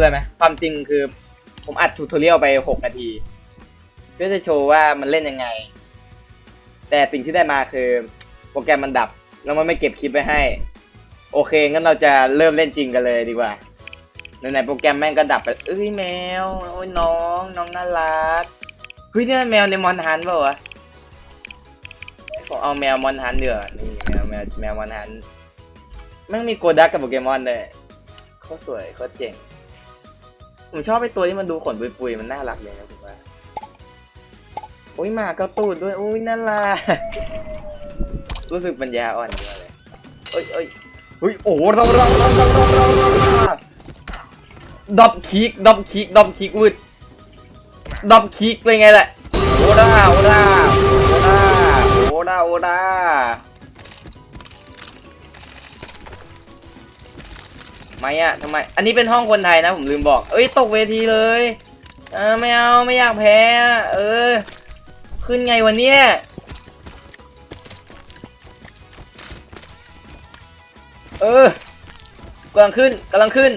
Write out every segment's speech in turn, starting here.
พื่อไหมความจริงคือผมอัดทูทอเรียลไป 6 นาที เพื่อจะโชว์ว่ามันเล่นยังไง แต่สิ่งที่ได้มาคือโปรแกรมมันดับ แล้วมันไม่เก็บคลิปไว้ให้ โอเค งั้นเราจะเริ่มเล่นจริงกันเลยดีกว่าไหนๆโปรแกรมแม่งก็ดับไปเอ้ยแมวโอ้ยน้องน้องน่ารักเฮ้ยนี่มันแมวในมอนฮันเปล่าวะผมเอาแมวมอนฮันเดือนี่แมวแมวแมวมอนฮันแม่งมีโกดักกับโปเกมอนเลยโคตรสวยโคตรเจ๋ง ผมชอบไอตัวที่มันดูขนปุยๆมันน่ารักเลยนะผมว่าโอ้ยหมาเกาตูดด้วยโอ้ยน่ารักรู้สึกปัญญาอ่อนเยอะเลยเอ้ยเอ้ยเฮ้ยโอ้โหเราเราเราเราเราเราดอบคิกดอบคิกดอบคิกวืดดอบคิกเป็นไงแหละโอดาโอดาโอดาโอดาโอดา ไม่อะทำไม อันนี้เป็นห้องคนไทยนะผมลืมบอก เอ้ยตกเวทีเลยเออไม่เอาไม่อยากแพ้ เออ ขึ้นไงวันเนี้ยเออกำลังขึ้นกำลังขึ้น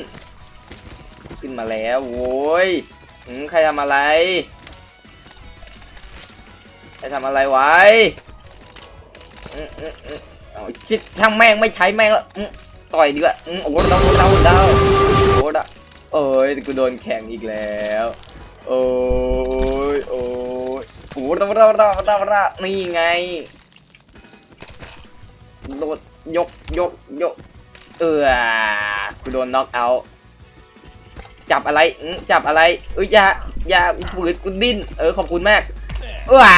ขึ้นมาแล้วโว้ยอืมใครทำอะไร ใครทำอะไรไว้อืมอืมอืมเอาชิดช่างแม่งไม่ใช้แม่งแล้วอืม ต่อยดีกว่าอืมโอ้โหดาวดาวดาวโอ้โหดาวเอ้ยกูโดนแข่งอีกแล้ว โอ้ยโอ้ยโอ้โหดาวดาวดาวดาวดาวนี่ไงโดดยกยกยกเออกูโดนน็อกเอาจับอะไรอื้อจับอะไรเอ้ยยายาฝืนกูดิ้น เออขอบคุณมากว้า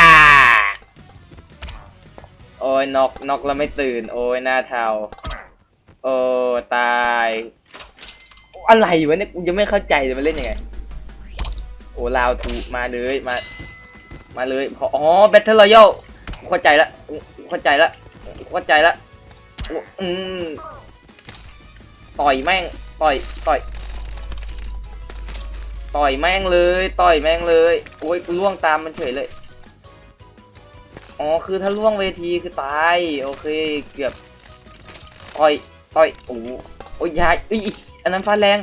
โอ้ยน็อกน็อกแล้วไม่ตื่น โอ้ยหน้าเทา โอ้ตายอะไรวะเนี่ยกูยังไม่เข้าใจเลยมันเล่นยังไง โอ้ลาวทูมาเลยมา มาเลยขออ๋อแบทเทิลรอยัลเข้าใจละเข้าใจละเข้าใจละอ้อืมต่อยแม่งต่อยต่อย ต่อยแม่งเลย ต่อยแม่งเลยโอ้ยกูล่วงตามมันเฉยเลยอ๋อคือถ้าล่วงเวทีคือตายโอเคเกือบต่อย ต่อยโอ้โหโอ้ยยายอุ้ยอันนั้นฟาแรง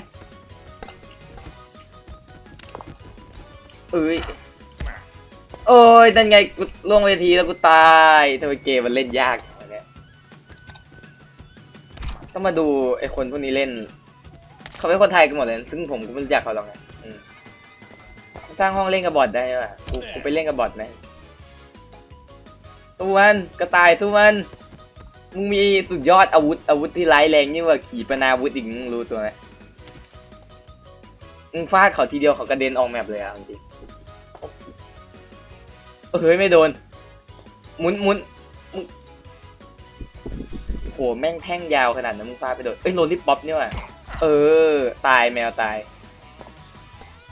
เอ้ยโอ้ยนั่นไงกูล่วงเวทีแล้วกูตายทำไมเกมมันเล่นยากเงี้ยต้องมาดูไอ้คนพวกนี้เล่น เขาเป็นคนไทยกันหมดเลย ซึ่งผมก็ไม่รู้จักเขาหรอกไงสร้างห้องเล่นกับบอทได้ป่ะกูกูไปเล่นกับบอทไหมสู้มันกระต่ายสู้มัน มึงมีสุดยอดอาวุธอาวุธที่ร้ายแรงยิ่งกว่าขีปนาวุธอีกมึงรู้ตัวไหมมึงฟาดเขาทีเดียวเขากระเด็นออกแมปเลยอะจริงเฮ้ยไม่โดนหมุนหมุนโหแม่งแท่งยาวขนาดนั้นมึงฟาดไปโดนเอ้ยโรลลิปป๊อปนี่ว่ะเออ ตายแมวตาย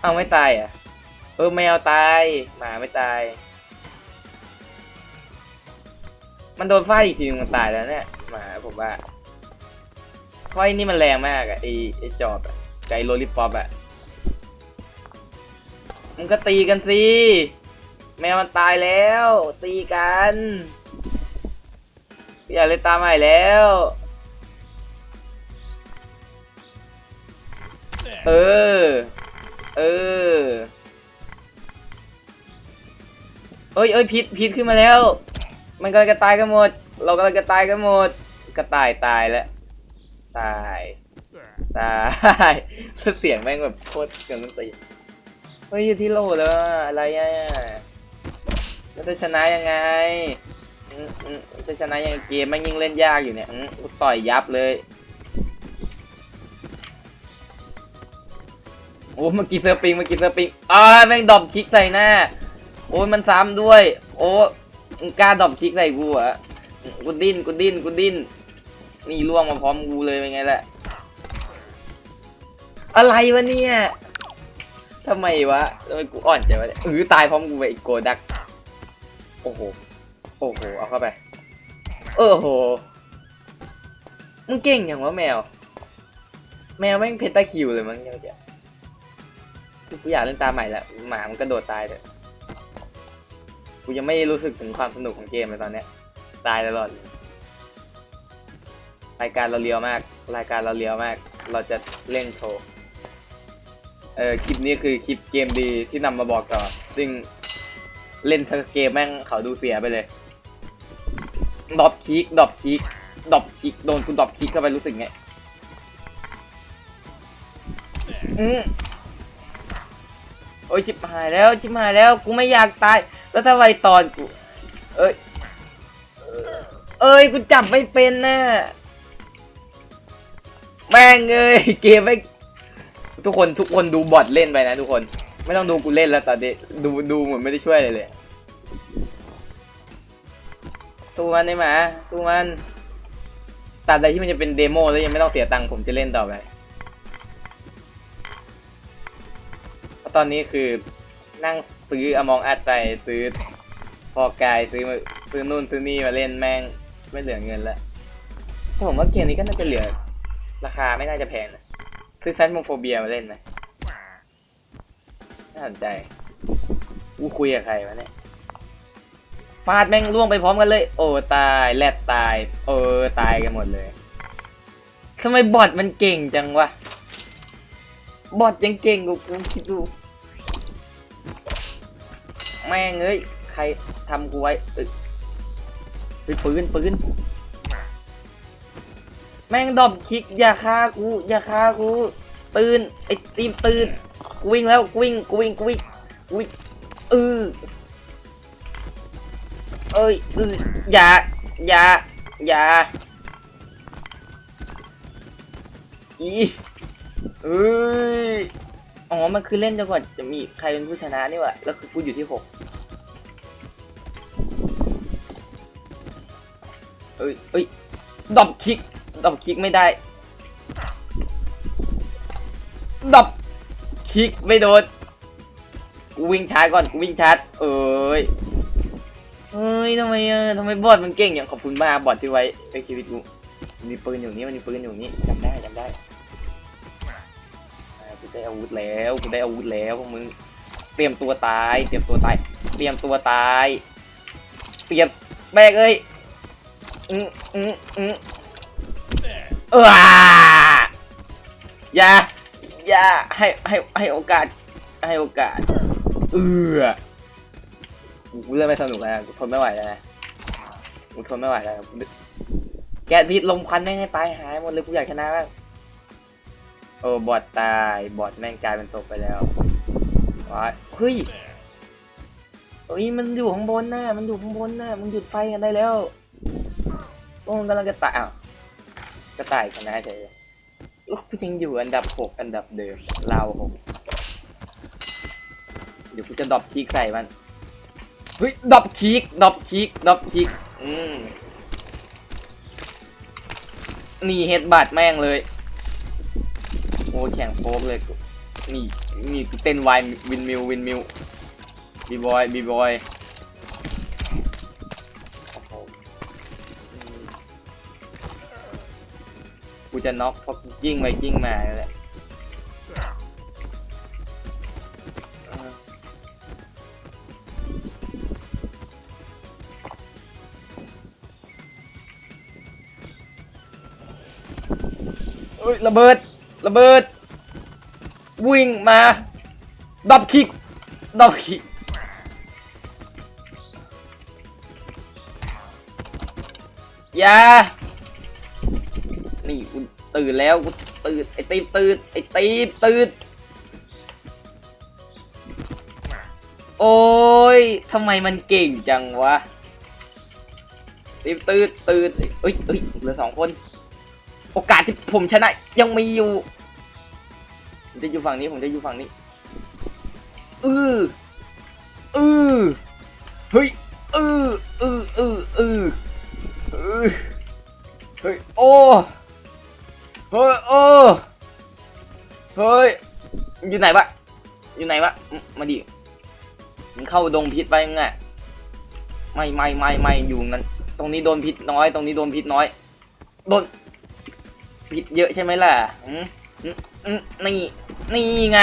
เอาไม่ตายอะ เออแมวตายหมาไม่ตาย มันโดนฟาดอีกทีนึงมันตายแล้วเนี่ยมาผมว่าเพราะไอ้นี่มันแรงมากอะไอไอจอบอะไกโรลิปป๊อปอะมึงก็ตีกันสิแมวมันตายแล้ว ตีกันอย่าเล่นตามใหม่แล้ว เออ เออเอ้ยเอ้ยพิษพิษขึ้นมาแล้ว มันกำลังจะตายกันหมด เรากำลังจะตายกันหมด กระต่ายตายแล้ว ตาย ตาย เสียงแม่งแบบโคตรเกินตีนเฮ้ยอยู่ที่โลแล้วอะไรอะแล้วจะชนะยังไงจะชนะยังเกมแม่งยิ่งเล่นยากอยู่เนี่ยต่อยยับเลยโอ้เมื่อกี้เซอร์ปิงเมื่อกี้เซอร์ปิงอ่าแม่งดอปคิกใส่หน้า โอ้ยมันซ้ำด้วย โอ้ มึงกล้าดอปคิกใส่กูเหรอกูดิ้นกูดิ้นกูดิ้นนี่ล่วงมาพร้อมกูเลยเป็นไงล่ะอะไรวะเนี่ยทำไมวะทำไมกูอ่อนใจวะเนี่ยเออตายพร้อมกูไปอีกโกดัก โอ้โห โอ้โห เอาเข้าไป เออโห มึงเก่งอย่างวะแมว แมวแม่งเพนตาคิวเลยมั้งเนี่ยกูอยากเล่นตาใหม่ละหมามันกระโดดตายเลย กูยังไม่รู้สึกถึงความสนุกของเกมเลยตอนเนี้ยตายตลอดเลยรายการเราเลียวมาก รายการเราเลียวมาก เราจะเล่นโชว์เออคลิปนี้คือคลิปเกมดีที่นำมาบอกต่อ ซึ่งเล่นทั้งเกมแม่งเขาดูเสียไปเลยดอปคิกดอปคิกดอปคิกโดนคุณดอปคิกเข้าไปรู้สึกไงอืม โอ้ยจิบหายแล้วจิบหายแล้วกูไม่อยากตาย แล้วถ้าไวตอนกูเอ้ยเอ้ยกูจับไม่เป็นน่ะแม่งเอ้ยเกมไม่ทุกคนทุกคนดูบอทเล่นไปนะทุกคน ไม่ต้องดูกูเล่นแล้วตอนนี้ดูดูเหมือนไม่ได้ช่วยเลยเลยตู้มันได้ไหมตู้มันตัดใดที่มันจะเป็นเดโมแล้วยังไม่ต้องเสียตังค์ผมจะเล่นต่อไป ตอนนี้คือนั่งซื้ออมองอัดไปซื้อพอกายซื้อมาซื้อนู่นซื้อนี่มาเล่นแม่งไม่เหลือเงินแล้วแต่ผมว่าเกมนี้ก็น่าจะเหลือ ราคาไม่น่าจะแพงนะซื้อแฟนโมโฟเบียมาเล่นไหมน่าสนใจกูคุยกับใครวะเนี่ยฟาดแม่งล่วงไปพร้อมกันเลย โอ้ตายแลดตายเออตายกันหมดเลยทำไมบอทมันเก่งจังวะบอทยังเก่งกูคิดดู แม่งเอ้ยใครทำกูไว้เอ้ยเฮ้ยปืนปืนแม่งดอบคิกอย่าฆ่ากูอย่าฆ่ากูตื่นไอ้ตีมตืนกูวิ่งแล้วกูวิ่งกูวิ่งกูวิ่งกูวิ่งเออเอ้ยเอออย่าอย่าอย่าอีเอ้ย อ๋อ มันคือเล่นจนกว่าจะมีใครเป็นผู้ชนะนี่หวะแล้วคือกูอยู่ที่หกเอ้ยเอ้ยดอบคลิกดอบคลิกไม่ได้ดอบคลิกไม่โดน กูวิ่งช้าก่อน กูวิ่งช้าเอ้ยเฮ้ยทำไมเออทำไมบอทมันเก่งอย่างขอบคุณมากบอทที่ไว้ในชีวิตกูมีปืนอยู่นี่มันมีปืนอยู่นี่จำได้จำได้ ได้อาวุธแล้วกูได้อาวุธแล้วพวกมึงเตรียมตัวตาย เตรียมตัวตาย เตรียมตัวตาย เตรียมแบกเอ้ยอืมอืมอืมเอออย่าอย่าให้ให้ให้โอกาส ให้โอกาส เออกูเริ่มไม่สนุกแล้วกูทนไม่ไหวแล้วนะกูทนไม่ไหวแล้วแกะพิษลมควันแม่งให้ตายหายหมดเลยกูอยากชนะมาก โอ้บอดตายบอดแม่งกลายเป็นศพไปแล้วว้าเฮ้ยเฮ้ยมันอยู่ข้างบนน่ะมันอยู่ข้างบนน่ะมึงหยุดไฟกันได้แล้วโอ้มันกำลังจะตายอ้าวกระต่ายชนะเฉยอุ๊ยกูยังอยู่อันดับหกอันดับเดิมเราหกเดี๋ยวกูจะดรอปคิกใส่มันเฮ้ยดรอปคิกดรอปคิกดรอปคิกอืมนี่เฮดบัตแม่งเลย โอ้แข่งโป๊กเลยนี่นี่เต้นวายวินมิววินมิวบีบอยบีบอยกูจะน็อกเพราะยิ่งไปยิ่งมาแล้วแหละออเอ้ยระเบิด ระเบิด วิ่งมาดับคิกดับคิกอย่านี่กูตื่นแล้วกูตื่นไอ้ตีบตื่นไอ้ตีบตื่นโอ้ยทำไมมันเก่งจังวะตีบตื่นตื่นเอ้ยเอ้ยเหลือสองคน โอกาสที่ผมชนะ ยังมีอยู่ผมจะอยู่ฝั่งนี้ผมจะอยู่ฝั่งนี้อืออือเฮ้ยอืออืออืออืออือเฮ้ยโอ้เฮ้ยโอ้เฮ้ยอยู่ไหนวะอยู่ไหนวะอืมมาดิมันเข้าดงพิษไปไงไม่ไม่ไม่ไม่อยู่นั้นตรงนี้โดนพิษน้อย ตรงนี้โดนพิษน้อยโดน พิษเยอะใช่ไหมล่ะอืมอืมนี่นี่ไง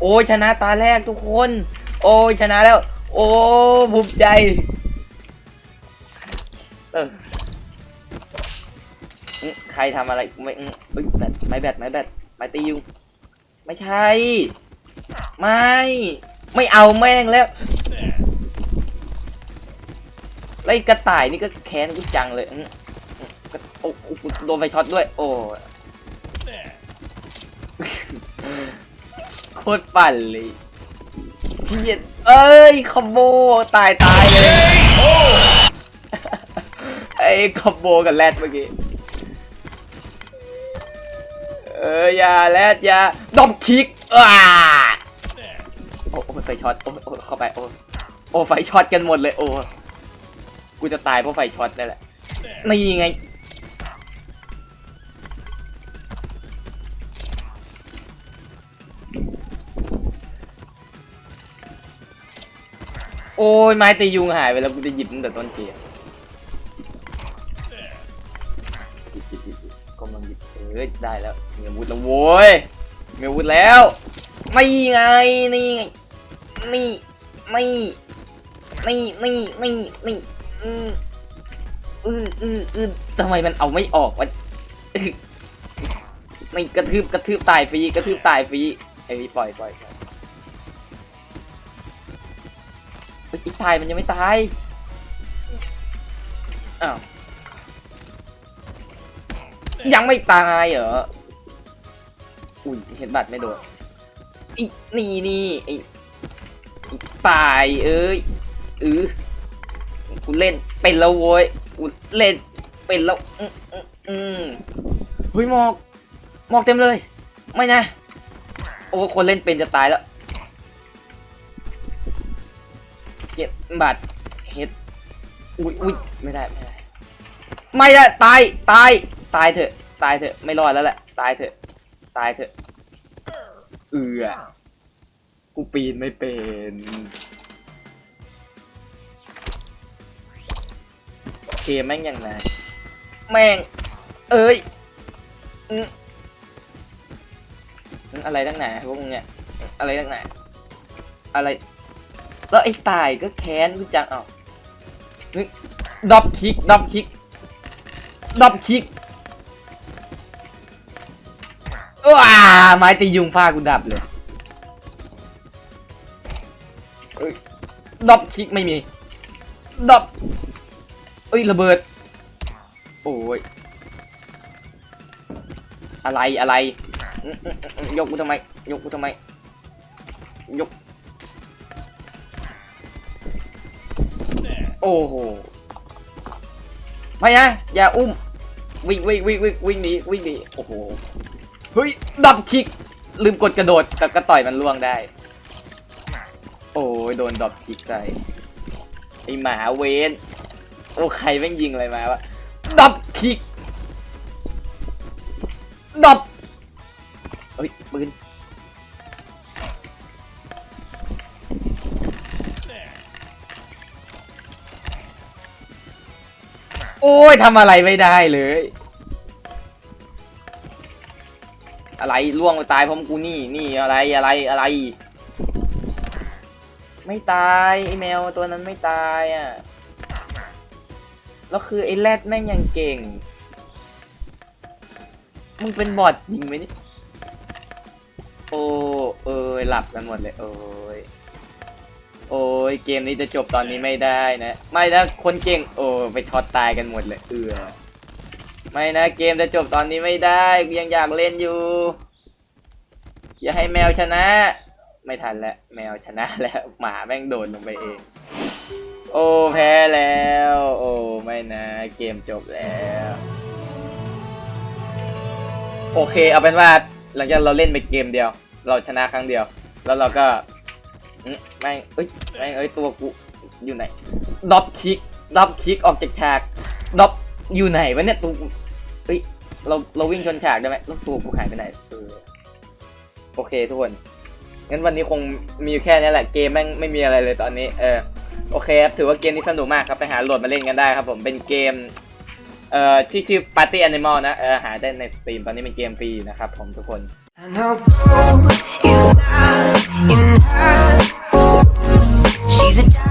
โอ้ยชนะตาแรกทุกคน โอ้ยชนะแล้ว โอ้ภูมิใจเออใครทำอะไรไม่อืมเอ้ยแบตไม้แบตไม้แบตไม้ตียุงไม่ใช่ ไม่ ไม่เอาแม่งแล้วแล้วไอกระต่ายนี่ก็แค้นกูจังเลย โอ้โอ้โดนไฟช็อตด้วย โอ้โคตรปั่นเลยเจียดเอ้ยคอมโบตายตายเลยไอ้คอมโบกับแรดเมื่อกี้เอออย่าแรดอย่าดอมคิกอ่าโอ้โอไฟช็อตโอ้โอ้เข้าไปโอ้โอ้ไฟช็อตกันหมดเลยโอ้กูจะตายเพราะไฟช็อตนั่นแหละนี่ไง โอ้ยไม้ตียุงหายไปแล้วกูจะหยิบตั้งแต่ต้นเกมหยิบหยิบหยิบหยิบกำลังหยิบเอ้ยได้แล้วมีอาวุธแล้วโว้ยมีอาวุธแล้วนี่ไงนี่ไงนี่นี่นี่นี่นี่นี่อืออืออืออือทำไมมันเอาไม่ออกวะอื้อนี่กระทืบกระทืบตายฟรีกระทืบตายฟรีไอ้ปล่อยปล่อย ตายมันยังไม่ตาย อ้าว ยังไม่ตายเหรอ อุ้ยเห็นบัตรไม่โดนอีนี่นี่ไอ้ตายเอ้ยเออกูเล่นเป็นแล้วโว้ยกูเล่นเป็นแล้วอืมอืมอืมเฮ้ยหมอกหมอกเต็มเลย ไม่นะ โอ้คนเล่นเป็นจะตายแล้ว เจ็บบาดเฮ็ดอุ้ยอุ้ยไม่ได้ไม่ได้ไม่ได้ตายตายตายเถอะ ตายเถอะไม่รอดแล้วแหละตายเถอะตายเถอะเอือกูปีนไม่เป็นเกมแม่งยังไงแม่ง เอ้ยอืมอืมอะไรตั้งไหนพวกมึงเนี่ยอะไรตั้งไหนอะไร แล้วไอ้ตายก็แค้นกูจังเอานึกดอบคิกดอบคิกดอบคิกว้าไม้ตียุงฟ้ากูดับเลยดอบคิกไม่มีดอบเอ้ยระเบิด โอ้ย อะไรอะไร ยกกูทำไม ยกกูทำไม ยก โอ้โห ไม่นะ อย่าอุ้ม วิ่งวิ่งวิ่งวิ่งวิ่งหนีวิ่งหนีโอ้โห เฮ้ย ดับคิก ลืมกดกระโดดแต่ก็ต่อยมันล่วงได้ โอ้ยโดนดรอปคิกใส่ไอหมาเวนโอ้ใครแม่งยิงอะไรมาวะดรอปคิกดรอปเฮ้ยปืน โอ้ยทำอะไรไม่ได้เลย อะไรล่วงไปตายเพราะกูนี่นี่อะไรอะไรอะไร ไม่ตายไอแมวตัวนั้นไม่ตายอะแล้วคือไอแรดแม่งยังเก่ง มึงเป็นบอทจริงไหมนี่ โอ้เอ้ยหลับกันหมดเลยโอ้ย โอ้ยเกมนี้จะจบตอนนี้ไม่ได้นะ ไม่นะคนเก่ง โอ้ไปช็อตตายกันหมดเลยเออไม่นะเกมจะจบตอนนี้ไม่ได้ยังอยากเล่นอยู่ อย่าให้แมวชนะ ไม่ทันแล้วแมวชนะแล้วหมาแม่งโดนลงไปเอง โอ้แพ้แล้ว โอ้ไม่นะเกมจบแล้ว โอเคเอาเป็นว่าหลังจากเราเล่นไปเกมเดียว เราชนะครั้งเดียว แล้วเราก็อืม แม่งเอ้ยแม่งเอ้ยตัวกูอยู่ไหนดอบคิกดอบคิกออกจากฉากดอบอยู่ไหนวะเนี่ยตัวเฮ้ยเราเราวิ่งชนฉากได้ไหมแล้วตัวกูหายไปไหนเออโอเคทุกคนงั้นวันนี้คงมีแค่นี้แหละเกมแม่งไม่มีอะไรเลยตอนนี้ เออโอเคครับถือว่าเกมนี้สนุกมากครับไปหาโหลดมาเล่นกันได้ครับผมเป็นเกมเอ่อที่ชื่อ Party Animal นะเออหาได้ในสตรีมตอนนี้เป็นเกมฟรีนะครับผมทุกคน amazing.